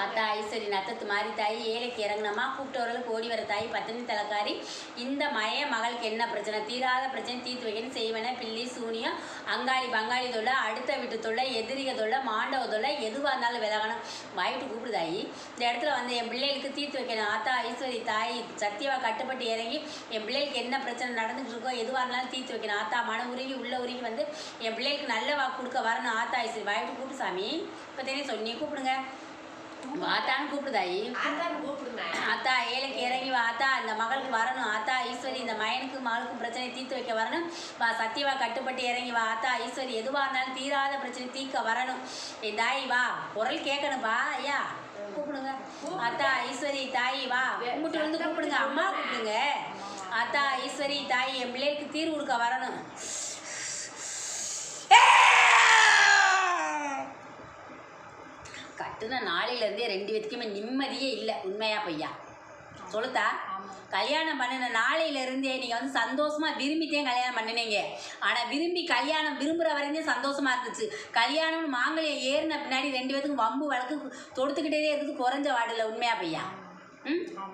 ஆத்தா ஐஸ்வரி நத்தத்து மாதிரி தாய் ஏழைக்கு இறங்கினமா? கூப்பிட்டவர்களுக்கு ஓடி வர தாய் பத்தினி தலைக்காரி. இந்த மய மகளுக்கு என்ன பிரச்சனை? தீராத பிரச்சனை தீர்த்து வைக்கணும் செய்வன பில்லி சூனியம் அங்காளி பங்காளி தொல்லை அடுத்த வீட்டு தொல்லை எதிரிக தொல்லை மாண்டவ தொல்லை எதுவாக இருந்தாலும் விலகணும். வாயிட்டு கூப்பிடுதாயி இந்த இடத்துல வந்து என் பிள்ளைகளுக்கு தீர்த்து வைக்கணும். ஆத்தா ஐஸ்வரி தாய் சத்தியவா கட்டுப்பட்டு இறங்கி என் பிள்ளைகளுக்கு என்ன பிரச்சனை நடந்துகிட்டு இருக்கோ எதுவாக இருந்தாலும் தீர்த்து வைக்கணும். ஆத்தா மன உருகி உள்ள உருகி வந்து என் பிள்ளைகளுக்கு நல்ல வாக்கு கொடுக்க வரணும். ஆத்தா ஐஸ்வரி வாயிட்டு கூப்பிட்டு சாமி. இப்போ தெரியும் சொன்னி கூப்பிடுங்க. வாத்தான்னு கூப்பிடுதாயி? ஆத்தா ஏழைக்கு இறங்கி வா. ஆத்தா இந்த மகளுக்கு வரணும். ஆத்தா ஈஸ்வரி இந்த மயனுக்கு மகளுக்கும் பிரச்சனை தீர்த்து வைக்க வரணும். வா சத்தியவா கட்டுப்பட்டு இறங்கி வா. ஆத்தா ஈஸ்வரி எதுவாக இருந்தாலும் தீராத பிரச்சனை தீர்க்க வரணும். என் தாயி வா. குரல் கேட்கணும்பா. ஐயா கூப்பிடுங்க. ஆத்தா ஈஸ்வரி தாயி வா. கும்பிட்டு வந்து கூப்பிடுங்க. அம்மா கூப்பிடுங்க. ஆத்தா ஈஸ்வரி தாயி என் பிள்ளைகளுக்கு தீர்வு கொடுக்க வரணும். கட்டுன நாளையிலேருந்தே ரெண்டு பேத்துக்குமே நிம்மதியே இல்லை. உண்மையா பொய்யா? சொல்லுத்தா. கல்யாணம் பண்ணின நாளையில இருந்தே நீங்கள் வந்து சந்தோஷமா விரும்பித்தேன் கல்யாணம் பண்ணினீங்க. ஆனால் விரும்பி கல்யாணம் விரும்புகிற வரைக்கும் சந்தோஷமா இருந்துச்சு. கல்யாணம்னு மாங்கல்யம் ஏறின பின்னாடி ரெண்டு பேத்துக்கும் வம்பு வழக்கு தொடுத்துக்கிட்டே இருக்குது. குறைஞ்ச வார்டில். உண்மையா பொய்யா? ம்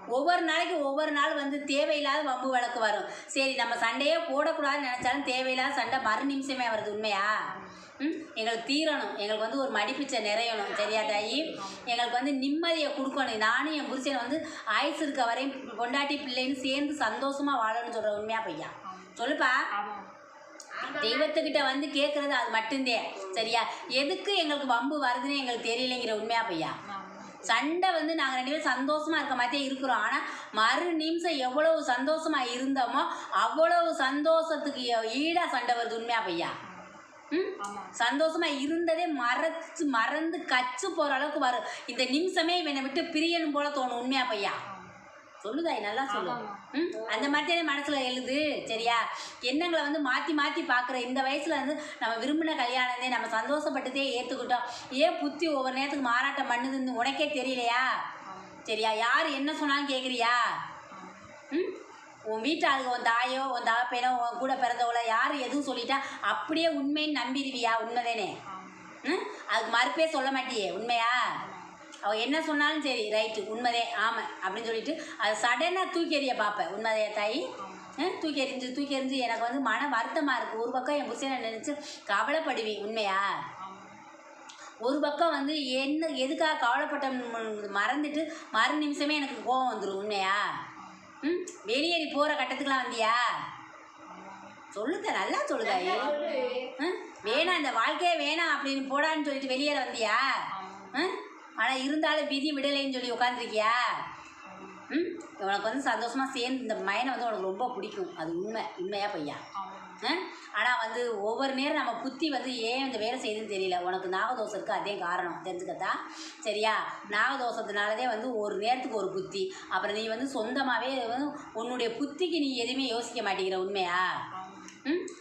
ஒவ்வொரு நாளைக்கு ஒவ்வொரு நாள் வந்து தேவையில்லாத வம்பு வழக்கு வரும். சரி நம்ம சண்டையே போடக்கூடாதுன்னு நினச்சாலும் தேவையில்லாத சண்டை மறு நிமிஷமே வருது உண்மையா? ம்? எங்களுக்கு தீரணும். எங்களுக்கு வந்து ஒரு மடிப்பிச்சை நிறையணும் சரியா தாயி? எங்களுக்கு வந்து நிம்மதியை கொடுக்கணும். நானும் என் புருஷனை வந்து ஆயுசு இருக்க வரையும் பொண்டாட்டி பிள்ளைன்னு சேர்ந்து சந்தோஷமாக வாழணும்னு சொல்கிற உண்மையா பையா? சொல்லுப்பா. தெய்வத்துக்கிட்ட வந்து கேட்குறது அது மட்டும்தே சரியா? எதுக்கு எங்களுக்கு வம்பு வருதுன்னு எங்களுக்கு தெரியலைங்கிற உண்மையா பையா? சண்டை வந்து நாங்கள் ரெண்டு பேரும் சந்தோஷமா இருக்க மாதிரியே இருக்கிறோம். ஆனால் மறு நிமிஷம் எவ்வளவு சந்தோஷமா இருந்தோமோ அவ்வளவு சந்தோஷத்துக்கு ஈடாக சண்டை வருது உண்மையா பையா சந்தோஷமா இருந்ததே மறைச்சு மறந்து கச்சு போகிற அளவுக்கு வரும். இந்த நிமிஷமே இவனை விட்டு பிரியணும் போல தோணும் உண்மையா பையா சொல்லுதாய் நல்லா சொல்லு. ம்? அந்த மாதிரி தானே மனசில் எழுது சரியா? எண்ணங்களை வந்து மாற்றி மாற்றி பார்க்குற இந்த வயசில் வந்து நம்ம விரும்பின கல்யாணத்தே நம்ம சந்தோஷப்பட்டதே ஏற்றுக்கிட்டோம் ஏன் புத்தி ஒவ்வொரு நேரத்துக்கு மாறாட்டம் பண்ணுதுன்னு உனக்கே தெரியலையா? சரியா? யார் என்ன சொன்னாலும் கேட்குறியா ம்? உன் வீட்டு ஆளுங்க உன் தாயோ உன் தாப்பேனோ உன் கூட பிறந்தவளோ யார் எதுவும் சொல்லிட்டா அப்படியே உண்மைன்னு நம்பிடுவியா? உண்மைதானே? ம்? அதுக்கு மறுப்பே சொல்ல மாட்டியே உண்மையா? அவ என்ன சொன்னாலும் சரி ரைட்டு உண்மைதே ஆமாம் அப்படின்னு சொல்லிட்டு அது சடனாக தூக்கி எறிய பார்ப்பேன் உண்மைதே தாய்? ம், தூக்கி எறிஞ்சு தூக்கி எறிஞ்சு எனக்கு வந்து மன வருத்தமாக இருக்குது ஒரு பக்கம் என் புருஷனை நினச்சி கவலைப்படுவி உண்மையா? ஒரு பக்கம் வந்து என்ன எதுக்காக கவலைப்பட்ட மறந்துட்டு மறு நிமிஷமே எனக்கு கோவம் வந்துடும் உண்மையா? ம் வெளியேறி போகிற கட்டத்துக்குலாம் வந்தியா? சொல்லுத நல்லா சொல்லுதாயே ம் வேணாம் இந்த வாழ்க்கையே வேணாம் அப்படின்னு போடான்னு சொல்லிட்டு வெளியேற வந்தியா? ம் ஆனால் இருந்தாலும் விதி விடலைன்னு சொல்லி உட்காந்துருக்கியா ம்? உனக்கு வந்து சந்தோஷமாக சேர்ந்து இந்த மயனை வந்து உனக்கு ரொம்ப பிடிக்கும். அது உண்மை. உண்மையா பையா ஆனால் வந்து ஒவ்வொரு நேரம் நம்ம புத்தி வந்து ஏன் இந்த வேலை செய்யுதுன்னு தெரியல. உனக்கு நாகதோஷம் இருக்குது அதே காரணம். தெரிஞ்சுக்கத்தா? சரியா? நாகதோஷத்தினாலதே வந்து ஒரு நேரத்துக்கு ஒரு புத்தி. அப்புறம் நீ வந்து சொந்தமாகவே உன்னுடைய புத்திக்கு நீ எதுவுமே யோசிக்க மாட்டேங்கிற உண்மையா?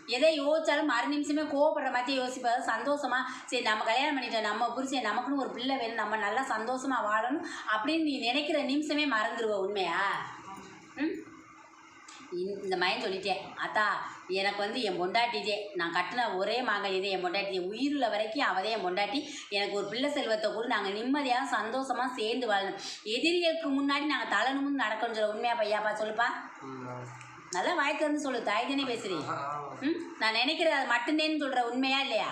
எதை யோசிச்சாலும் மறு நிமிஷமே கோவப்படுற மாதிரி யோசிப்பாரு சந்தோஷமா சரி நம்ம கல்யாணம் பண்ணிட்டோம் நம்ம புரிச்சு நமக்குன்னு ஒரு பிள்ளை வேணும் நம்ம நல்லா சந்தோஷமாக வாழணும் அப்படின்னு நீ நினைக்கிற நிமிஷமே மறந்துடுவ உண்மையா? ம்? இந்த- இந்த மயன் சொல்லிட்டேன். அத்தா எனக்கு வந்து என் பொண்டாட்டிதே நான் கட்டின ஒரே மாங்கல்யதே என் பொண்டாட்டி. உயிருள்ள வரைக்கும் அவதே என் பொண்டாட்டி. எனக்கு ஒரு பிள்ளை செல்வத்தை கூட நாங்கள் நிம்மதியாக சந்தோஷமாக சேர்ந்து வாழணும். எதிரிகளுக்கு முன்னாடி நாங்கள் தலை நிமிர்ந்து நடக்கணும் சொல்ல உண்மையா பையாப்பா சொல்லுப்பா. நல்லா வாய்க்கு வந்து சொல்லு தாய் தானே பேசுறீ? ம்? நான் நினைக்கிறது அது மட்டும்தேன்னு சொல்கிற உண்மையா இல்லையா?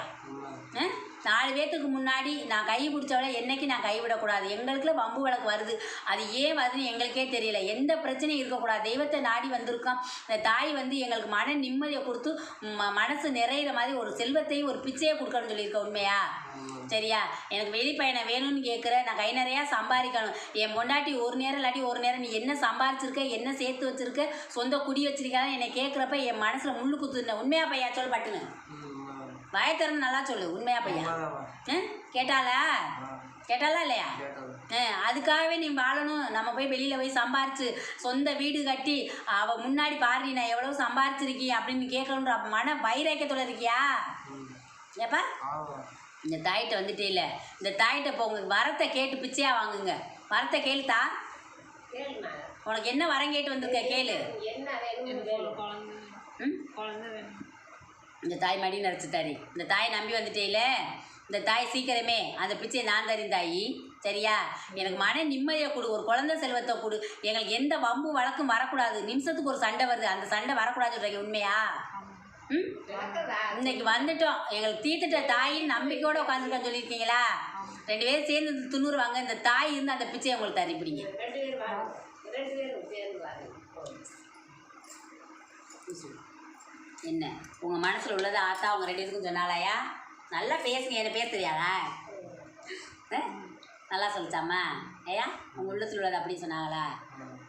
ஆ? நாலு பேர்த்துக்கு முன்னாடி நான் கை பிடிச்சவளை என்னைக்கு நான் கைவிடக்கூடாது? எங்களுக்குள்ள வம்பு வழக்கு வருது. அது ஏன் வருதுன்னு எங்களுக்கே தெரியல. எந்த பிரச்சனையும் இருக்கக்கூடாது. தெய்வத்தை நாடி வந்திருக்கோம். இந்த தாய் வந்து எங்களுக்கு மன நிம்மதியை கொடுத்து ம மனசு நிறையிற மாதிரி ஒரு செல்வத்தையும் ஒரு பிச்சையை கொடுக்கணும்னு சொல்லியிருக்க உண்மையா? சரியா? எனக்கு வெளிப்பயணம் வேணும்னு கேட்குற நான் கை நிறையா சம்பாதிக்கணும். என் பொண்டாட்டி ஒரு நேரம் இல்லாட்டி ஒரு நேரம் நீ என்ன சம்பாதிச்சிருக்க என்ன சேர்த்து வச்சிருக்க சொந்த குடி வச்சிருக்கான்னு என்னை கேட்குறப்ப என் மனசில் முள்ளு குத்துன உண்மையா பையா? சொல்லு பட்டுன்னு. வாயை திறந்து நல்லா சொல்லு உண்மையா பையா? ஆ? கேட்டாளா? கேட்டாளா இல்லையா? ஆ, அதுக்காகவே நீ வாழணும். நம்ம போய் வெளியில் போய் சம்பாரிச்சு சொந்த வீடு கட்டி அவள் முன்னாடி பாரு நான் எவ்வளோ சம்பாரிச்சிருக்கி அப்படின்னு கேட்கணுன்ற மன வைராக்கியத்தோட இருக்கியா? ஏப்பா? இந்த தாயிட்ட வந்துட்டே இல்லை. இந்த தாயிட்ட போங்க வரத்தை கேட்டு பிச்சையா வாங்குங்க. வரத்தை கேளுத்தா உனக்கு என்ன வரம் கேட்டு வந்திருக்க? கேளு. இந்த தாய் மடி நரைச்சிட்டாரு இந்த தாயை நம்பி வந்துட்டேல? இந்த தாய் சீக்கிரமே. அந்த பிச்சையை நான் தரேன் தாயி. சரியா? எனக்கு மன நிம்மதியை கொடு ஒரு குழந்தை செல்வத்தை கொடு. எங்களுக்கு எந்த வம்பு வழக்கும் வரக்கூடாது. நிமிஷத்துக்கு ஒரு சண்டை வருது. அந்த சண்டை வரக்கூடாது சொல்றீங்க உண்மையா? ம்? இன்னைக்கு வந்துட்டோம். எங்களுக்கு தீர்த்துட்ட தாயின் நம்பிக்கையோட உட்காந்துருக்கான்னு சொல்லியிருக்கீங்களா? ரெண்டு பேரும் சேர்ந்து துண்ணுருவாங்க இந்த தாய் இருந்து அந்த பிச்சையை உங்களுக்கு தரிப்பிடிங்க ரெண்டு பேரும் என்ன? உங்கள் மனசில் உள்ளதை ஆத்தா அவங்க ரெண்டு பேருக்கும் சொன்னாலயா? நல்லா பேசுங்க. என்ன பேச தெரியாதா? ஆ? நல்லா சொல்லிச்சாம்மா. ஐயா உங்கள் உள்ளத்தில் உள்ளது அப்படின்னு சொன்னாங்களா?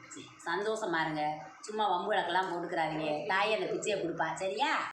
சரி சந்தோஷமா இருங்க. சும்மா வம்பு விளக்கெல்லாம் போட்டுக்கிறாதீங்க. தாய் அந்த பிச்சையை கொடுப்பா. சரியா?